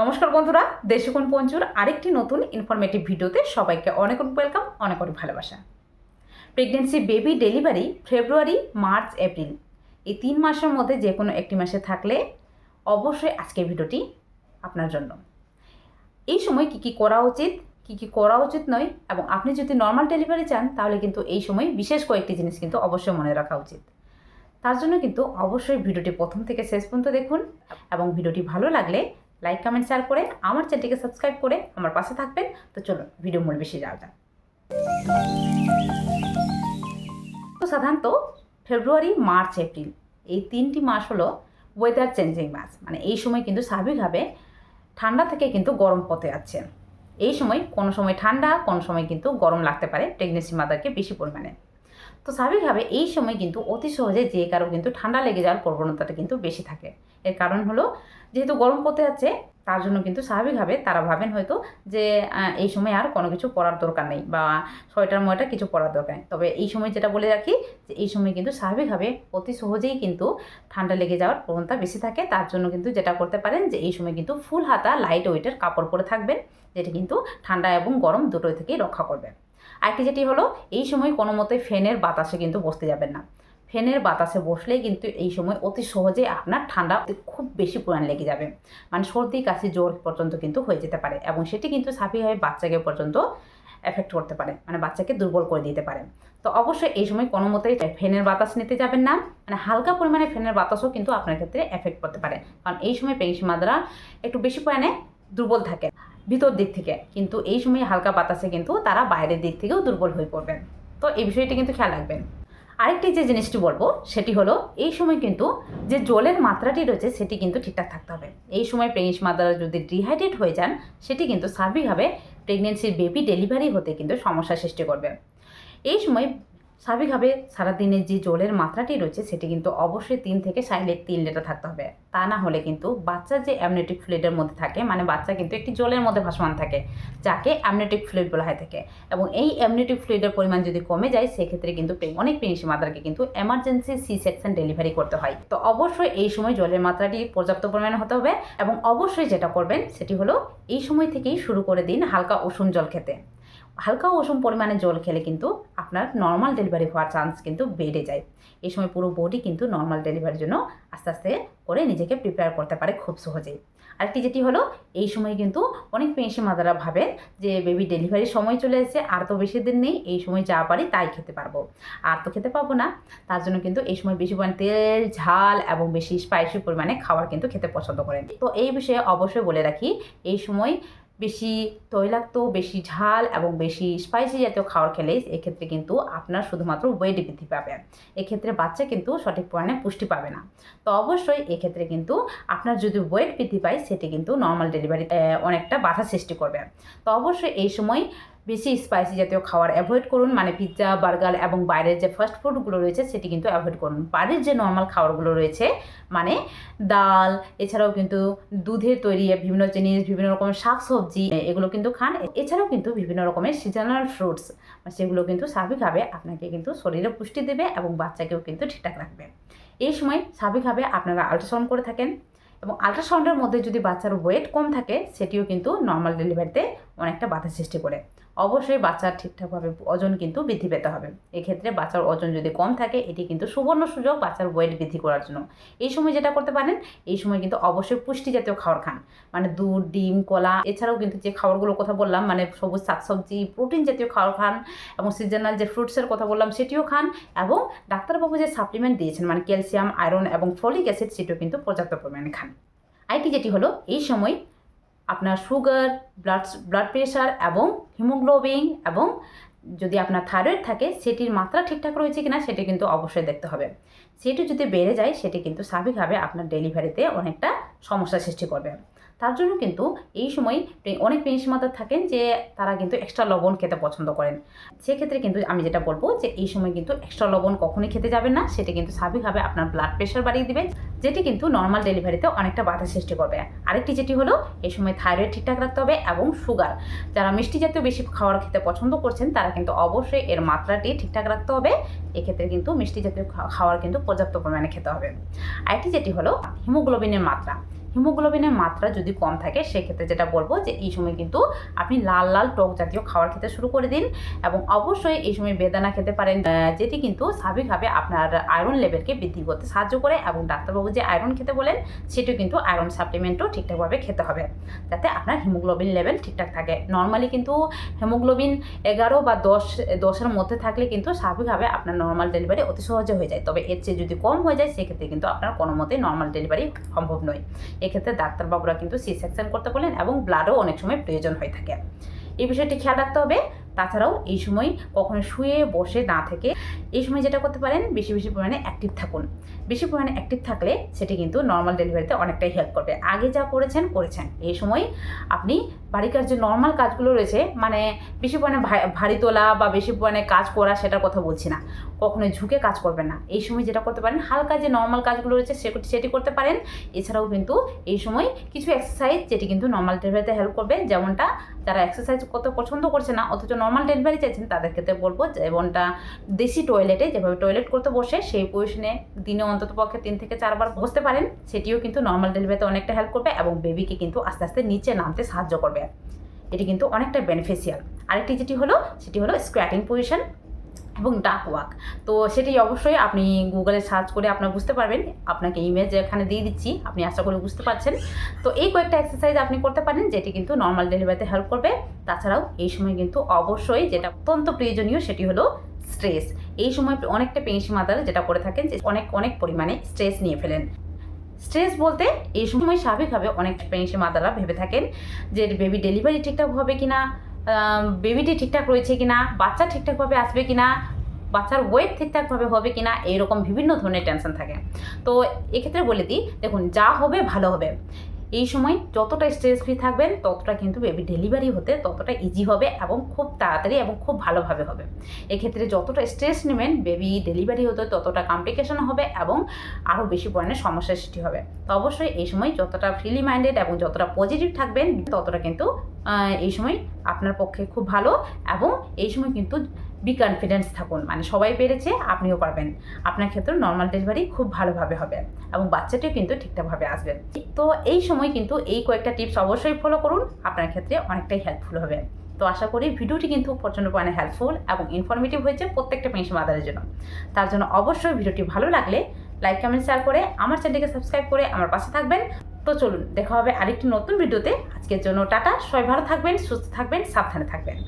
নমস্কার বন্ধুরা দেশিকোণ পঞ্চুর আরেকটি নতুন ইনফরমেটিভ ভিডিওতে সবাইকে অনেক অনেক ওয়েলকাম অনেক অনেক ভালোবাসা। Pregnancy baby delivery February March April এই তিন মাসের মধ্যে যে কোনো একটি মাসে থাকলে অবশ্যই আজকের ভিডিওটি আপনার জন্য। এই সময় কি কি করা উচিত, কি কি করা উচিত নয় এবং আপনি যদি নর্মাল ডেলিভারি চান, তাহলে কিন্তু এই সময় বিশেষ কয়েকটি জিনিস কিন্তু অবশ্যই মনে রাখা উচিত। তার জন্য কিন্তু অবশ্যই ভিডিওটি প্রথম থেকে শেষ পর্যন্ত দেখুন এবং ভিডিওটি ভালো লাগলে লাইক কমেন্ট শেয়ার করে আমার চ্যানেলটিকে সাবস্ক্রাইব করে আমার পাশে থাকবেন। তো চলুন ভিডিও মূল বেশি যাওয়া যাক। তো সাধারণত ফেব্রুয়ারি মার্চ এপ্রিল এই তিনটি মাস হলো ওয়েদার চেঞ্জিং মাস। মানে এই সময় কিন্তু স্বাভাবিকভাবে ঠান্ডা থেকে কিন্তু গরম পথে আছে। এই সময় কোনো সময় ঠান্ডা, কোনো সময় কিন্তু গরম লাগতে পারে প্রেগনেন্সি মাদারকে বেশি পরিমাণে। তো স্বাভাবিকভাবে এই সময় কিন্তু অতি সহজে যে কারও কিন্তু ঠান্ডা লেগে যাওয়ার প্রবণতাটা কিন্তু বেশি থাকে। এর কারণ হলো যেহেতু গরম পথে আছে তার জন্য কিন্তু স্বাভাবিকভাবে তারা ভাবেন হয়তো যে এই সময় আর কোনো কিছু পরার দরকার নেই বা সোয়েটার ময়টা কিছু পরার দরকার নেই। তবে এই সময় যেটা বলে রাখি যে, এই সময় কিন্তু স্বাভাবিকভাবে অতি সহজেই কিন্তু ঠান্ডা লেগে যাওয়ার প্রবণতা বেশি থাকে। তার জন্য কিন্তু যেটা করতে পারেন যে, এই সময় কিন্তু ফুল হাতা লাইট ওয়েটের কাপড় পরে থাকবেন, যেটা কিন্তু ঠান্ডা এবং গরম দুটোই থেকেই রক্ষা করবে। আরেকটি যেটি হলো, এই সময় কোনো মতে ফ্যানের বাতাসে কিন্তু বসতে যাবেন না। ফ্যানের বাতাসে বসলেই কিন্তু এই সময় অতি সহজে আপনার ঠান্ডা খুব বেশি পরিমাণ লেগে যাবে। মানে সর্দি, কাশি, জ্বর পর্যন্ত কিন্তু হয়ে যেতে পারে এবং সেটি কিন্তু সাফিভাবে বাচ্চাকে পর্যন্ত এফেক্ট করতে পারে মানে বাচ্চাকে দুর্বল করে দিতে পারে। তো অবশ্যই এই সময় কোনো মতেই ফ্যানের বাতাস নিতে যাবেন না মানে হালকা পরিমাণে ফ্যানের বাতাসও কিন্তু আপনার ক্ষেত্রে এফেক্ট করতে পারে। কারণ এই সময় পেংসি মাদারা একটু বেশি পরিমাণে দুর্বল থাকে ভিতর দিক থেকে, কিন্তু এই সময় হালকা বাতাসে কিন্তু তারা বাইরের দিক থেকেও দুর্বল হয়ে পড়বেন। তো এই বিষয়টি কিন্তু খেয়াল রাখবেন। আরেকটি যে জিনিসটি বলব, সেটি হলো এই সময় কিন্তু যে জলের মাত্রাটি রয়েছে, সেটি কিন্তু ঠিকঠাক থাকতে হবে। এই সময় প্রেগনেন্সি মাদারা যদি ডিহাইড্রেট হয়ে যান, সেটি কিন্তু স্বাভাবিকভাবে প্রেগনেন্সির বেবি ডেলিভারি হতে কিন্তু সমস্যা সৃষ্টি করবে। এই সময় স্বাভাবিকভাবে সারাদিনের যে জলের মাত্রাটি রয়েছে, সেটি কিন্তু অবশ্যই তিন থেকে সাড়ে তিন লিটার থাকতে হবে। তা না হলে কিন্তু বাচ্চার যে অ্যামনেটিক ফ্লুইডের মধ্যে থাকে মানে বাচ্চা কিন্তু একটি জলের মধ্যে ভাসমান থাকে, যাকে অ্যামনেটিক ফ্লুইড বলা হয় থাকে। এবং এই অ্যামনেটিক ফ্লুইডের পরিমাণ যদি কমে যায়, সেক্ষেত্রে কিন্তু অনেক প্রেগনেন্সি মাদারকে কিন্তু এমার্জেন্সি সি সেকশন ডেলিভারি করতে হয়। তো অবশ্যই এই সময় জলের মাত্রাটি পর্যাপ্ত পরিমাণে হতে হবে এবং অবশ্যই যেটা করবেন, সেটি হলো এই সময় থেকেই শুরু করে দিন হালকা উষুম জল খেতে। হালকা উষুম পরিমাণে জল খেলে কিন্তু আপনার নর্মাল ডেলিভারি হওয়ার চান্স কিন্তু বেড়ে যায়। এই সময় পুরো বডি কিন্তু নর্মাল ডেলিভারির জন্য আস্তে আস্তে করে নিজেকে প্রিপেয়ার করতে পারে খুব সহজেই আরেকটি যেটি হলো, এই সময় কিন্তু অনেক পেয়েছি মাদারা ভাবেন যে বেবি ডেলিভারির সময় চলে এসেছে, আর তো বেশি দিন নেই, এই সময় যা পারি তাই খেতে পারব। আর তো খেতে পাবো না। তার জন্য কিন্তু এই সময় বেশি পরিমাণে তেল, ঝাল এবং বেশি স্পাইসি পরিমাণে খাবার কিন্তু খেতে পছন্দ করেন। তো এই বিষয়ে অবশ্যই বলে রাখি, এই সময় বেশি তৈলাক্ত, বেশি ঝাল এবং বেশি স্পাইসি জাতীয় খাবার খেলে এক্ষেত্রে কিন্তু আপনার শুধুমাত্র ওয়েট বৃদ্ধি পাবে। এক্ষেত্রে বাচ্চা কিন্তু সঠিক পরিমাণে পুষ্টি পাবে না। তো অবশ্যই এক্ষেত্রে কিন্তু আপনার যদি ওয়েট বৃদ্ধি পায়, সেটি কিন্তু নর্মাল ডেলিভারি অনেকটা বাধা সৃষ্টি করবে। তো অবশ্যই এই সময় বেশি স্পাইসি জাতীয় খাবার অ্যাভয়েড করুন। মানে পিৎজা বার্গার এবং বাইরের যে ফাস্ট ফুডগুলো রয়েছে, সেটি কিন্তু অ্যাভয়েড করুন। বাড়ির যে নর্মাল খাবারগুলো রয়েছে মানে ডাল, এছাড়াও কিন্তু দুধের তৈরি বিভিন্ন জিনিস, বিভিন্ন রকমের শাক সবজি এগুলো কিন্তু খান। এছাড়াও কিন্তু বিভিন্ন রকমের সিজনাল ফ্রুটস সেগুলো কিন্তু স্বাভাবিকভাবে আপনাকে কিন্তু শরীরে পুষ্টি দেবে এবং বাচ্চাকেও কিন্তু ঠিকঠাক রাখবে। এই সময় স্বাভাবিকভাবে আপনারা আল্ট্রাসাউন্ড করে থাকেন এবং আল্ট্রাসাউন্ডের মধ্যে যদি বাচ্চার ওয়েট কম থাকে, সেটিও কিন্তু নর্মাল ডেলিভারিতে অনেকটা বাধা সৃষ্টি করে। অবশ্যই বাচ্চার ঠিকঠাকভাবে ওজন কিন্তু বৃদ্ধি পেতে হবে। এক্ষেত্রে বাচ্চার ওজন যদি কম থাকে, এটি কিন্তু সুবর্ণ সুযোগ বাচ্চার ওয়েট বৃদ্ধি করার জন্য। এই সময় যেটা করতে পারেন, এই সময় কিন্তু অবশ্যই পুষ্টি জাতীয় খাবার খান। মানে দুধ, ডিম, কলা, এছাড়াও কিন্তু যে খাবারগুলোর কথা বললাম মানে সবুজ শাকসবজি প্রোটিন জাতীয় খাবার খান এবং সিজনাল যে ফ্রুটসের কথা বললাম, সেটিও খান এবং ডাক্তারবাবু যে সাপ্লিমেন্ট দিয়েছেন মানে ক্যালসিয়াম আয়রন এবং ফলিক অ্যাসিড সেটিও কিন্তু পর্যাপ্ত পরিমাণে খান। আইটি যেটি হলো, এই সময় আপনার সুগার ব্লাড ব্লাড প্রেশার এবং হিমোগ্লোবিন এবং যদি আপনার থাইরয়েড থাকে, সেটির মাত্রা ঠিকঠাক রয়েছে কিনা সেটি কিন্তু অবশ্যই দেখতে হবে। সেটি যদি বেড়ে যায়, সেটি কিন্তু স্বাভাবিকভাবে আপনার ডেলিভারিতে অনেকটা সমস্যা সৃষ্টি করবে। তার জন্য কিন্তু এই সময় অনেক পেন্সি মাতার থাকেন যে তারা কিন্তু এক্সট্রা লবণ খেতে পছন্দ করেন। সেক্ষেত্রে কিন্তু আমি যেটা বলব যে এই সময় কিন্তু এক্সট্রা লবণ কখনোই খেতে যাবেন না, সেটা কিন্তু স্বাভাবিকভাবে আপনার ব্লাড প্রেশার বাড়িয়ে দিবে যেটি কিন্তু নর্মাল ডেলিভারিতে অনেকটা বাধা সৃষ্টি করবে। আরেকটি যেটি হলো, এই সময় থাইরয়েড ঠিকঠাক রাখতে হবে এবং সুগার যারা মিষ্টি জাতীয় বেশি খাওয়ার খেতে পছন্দ করছেন, তারা কিন্তু অবশ্যই এর মাত্রাটি ঠিকঠাক রাখতে হবে। এক্ষেত্রে কিন্তু মিষ্টি জাতীয় খা- খাবার কিন্তু পর্যাপ্ত পরিমাণে খেতে হবে। আরেকটি যেটি হলো হিমোগ্লোবিনের মাত্রা। হিমোগ্লোবিনের মাত্রা যদি কম থাকে, সেক্ষেত্রে যেটা বলব যে এই সময় কিন্তু আপনি লাল লাল টক জাতীয় খাবার খেতে শুরু করে দিন। এবং অবশ্যই এই সময় বেদানা খেতে পারেন যেটি কিন্তু স্বাভাবিকভাবে আপনার আয়রন লেভেলকে বৃদ্ধি করতে সাহায্য করে এবং ডাক্তারবাবু যে আয়রন খেতে বলেন, সেটিও কিন্তু আয়রন সাপ্লিমেন্টও ঠিকঠাকভাবে খেতে হবে। যাতে আপনার হিমোগ্লোবিন লেভেল ঠিকঠাক থাকে। নর্মালি কিন্তু হিমোগ্লোবিন এগারো বা দশ, দশের মধ্যে থাকলে কিন্তু স্বাভাবিকভাবে আপনার নর্মাল ডেলিভারি অতি সহজে হয়ে যায়। তবে এর চেয়ে যদি কম হয়ে যায়, সেক্ষেত্রে কিন্তু আপনার কোনো মতেই নর্মাল ডেলিভারি সম্ভব নয়। এক্ষেত্রে ডাক্তারবাবুরা কিন্তু সি সেকশন করতে বলেন এবং ব্লাডও অনেক সময় প্রয়োজন হয়ে থাকে। এই বিষয়টি খেয়াল রাখতে হবে। তাছাড়াও এই সময় কখনো শুয়ে বসে না থেকে এই সময় যেটা করতে পারেন, বেশি বেশি পরিমাণে অ্যাক্টিভ থাকুন। বেশি পরিমাণে অ্যাক্টিভ থাকলে সেটি কিন্তু নর্মাল ডেলিভারিতে অনেকটাই হেল্প করবে। আগে যা করেছেন করেছেন। এই সময় আপনি বাড়িকার যে নর্মাল কাজগুলো রয়েছে মানে বেশি পরিমাণে ভারী তোলা বা বেশি পরিমাণে কাজ করা সেটার কথা বলছি না। কখনোই ঝুঁকে কাজ করবেন না। এই সময় যেটা করতে পারেন, হালকা যে নর্মাল কাজগুলো রয়েছে সেটি করতে পারেন। এছাড়াও কিন্তু এই সময় কিছু এক্সারসাইজ যেটি কিন্তু নর্মাল ডেলিভারিতে হেল্প করবে। যেমনটা যারা এক্সারসাইজ করতে পছন্দ করছে না, অথচ নর্মাল ডেলিভারি চাইছেন তাদের ক্ষেত্রে বলব যেমনটা দেশি টয়লেটে যেভাবে টয়লেট করতে বসে, সেই পজিশনে দিনে অন্তত পক্ষে তিন থেকে চারবার বসতে পারেন। সেটিও কিন্তু নর্মাল ডেলিভারিতে অনেকটা হেল্প করবে এবং বেবিকে কিন্তু আস্তে আস্তে নিচে নামতে সাহায্য করবে। এটি কিন্তু অনেকটা বেনিফিশিয়াল আরেকটি যেটি হলো, সেটি হলো স্ক্র্যাটিং পজিশন এবং ডাক ওয়াক। তো সেটি অবশ্যই আপনি গুগলে সার্চ করে আপনার বুঝতে পারবেন। আপনাকে ইমেজ এখানে দিয়ে দিচ্ছি, আপনি আশা করি বুঝতে পারছেন। তো এই কয়েকটা এক্সারসাইজ আপনি করতে পারেন, যেটি কিন্তু নর্মাল ডেলিভারিতে হেল্প করবে। তাছাড়াও এই সময় কিন্তু অবশ্যই যেটা অত্যন্ত প্রয়োজনীয় সেটি হলো স্ট্রেস এই সময় অনেকটা পেনসি মাদার যেটা করে থাকেন যে অনেক অনেক পরিমাণে স্ট্রেস নিয়ে ফেলেন। স্ট্রেস বলতে এই সময় স্বাভাবিকভাবে অনেক প্রেগনেন্সি মাদাররা ভেবে থাকেন যে বেবি ডেলিভারি ঠিকঠাক হবে কিনা। বেবিটি ঠিকঠাক রয়েছে কিনা, বাচ্চা ঠিকঠাকভাবে আসবে কিনা, বাচ্চার ওয়েট ঠিকঠাকভাবে হবে কিনা, এইরকম বিভিন্ন ধরনের টেনশন থাকে। তো এক্ষেত্রে বলে দিই, দেখুন, যা হবে, ভালো হবে। এই সময় যতটা স্ট্রেস ফ্রি থাকবেন, ততটা কিন্তু বেবি ডেলিভারি হতে ততটা ইজি হবে এবং খুব তাড়াতাড়ি এবং খুব ভালোভাবে হবে। এক্ষেত্রে যতটা স্ট্রেস নেবেন বেবি ডেলিভারি হতে ততটা কমপ্লিকেশন হবে এবং আরও বেশি পরিমাণে সমস্যার সৃষ্টি হবে। তো অবশ্যই এই সময় যতটা ফ্রিলি মাইন্ডেড এবং যতটা পজিটিভ থাকবেন, ততটা কিন্তু এই সময় আপনার পক্ষে খুব ভালো এবং এই সময় কিন্তু বি কনফিডেন্স থাকুন। মানে সবাই পেরেছে, আপনিও পারবেন। আপনার ক্ষেত্রে নর্মাল ডেলিভারি খুব ভালোভাবে হবে এবং বাচ্চাটিও কিন্তু ঠিকঠাকভাবে আসবে। তো এই সময় কিন্তু এই কয়েকটা টিপস অবশ্যই ফলো করুন, আপনার ক্ষেত্রে অনেকটাই হেল্পফুল হবে। তো আশা করি ভিডিওটি কিন্তু প্রচণ্ড পরিমাণে হেল্পফুল এবং ইনফরমেটিভ হয়েছে প্রত্যেকটা পেনশন মাদারের জন্য। তার জন্য অবশ্যই ভিডিওটি ভালো লাগলে লাইক কমেন্ট শেয়ার করে আমার চ্যানেলকে সাবস্ক্রাইব করে আমার পাশে থাকবেন। তো চলুন, দেখা হবে আরেকটি নতুন ভিডিওতে আজকের জন্য টাটা, সবাই ভালো থাকবেন, সুস্থ থাকবেন, সাবধানে থাকবেন।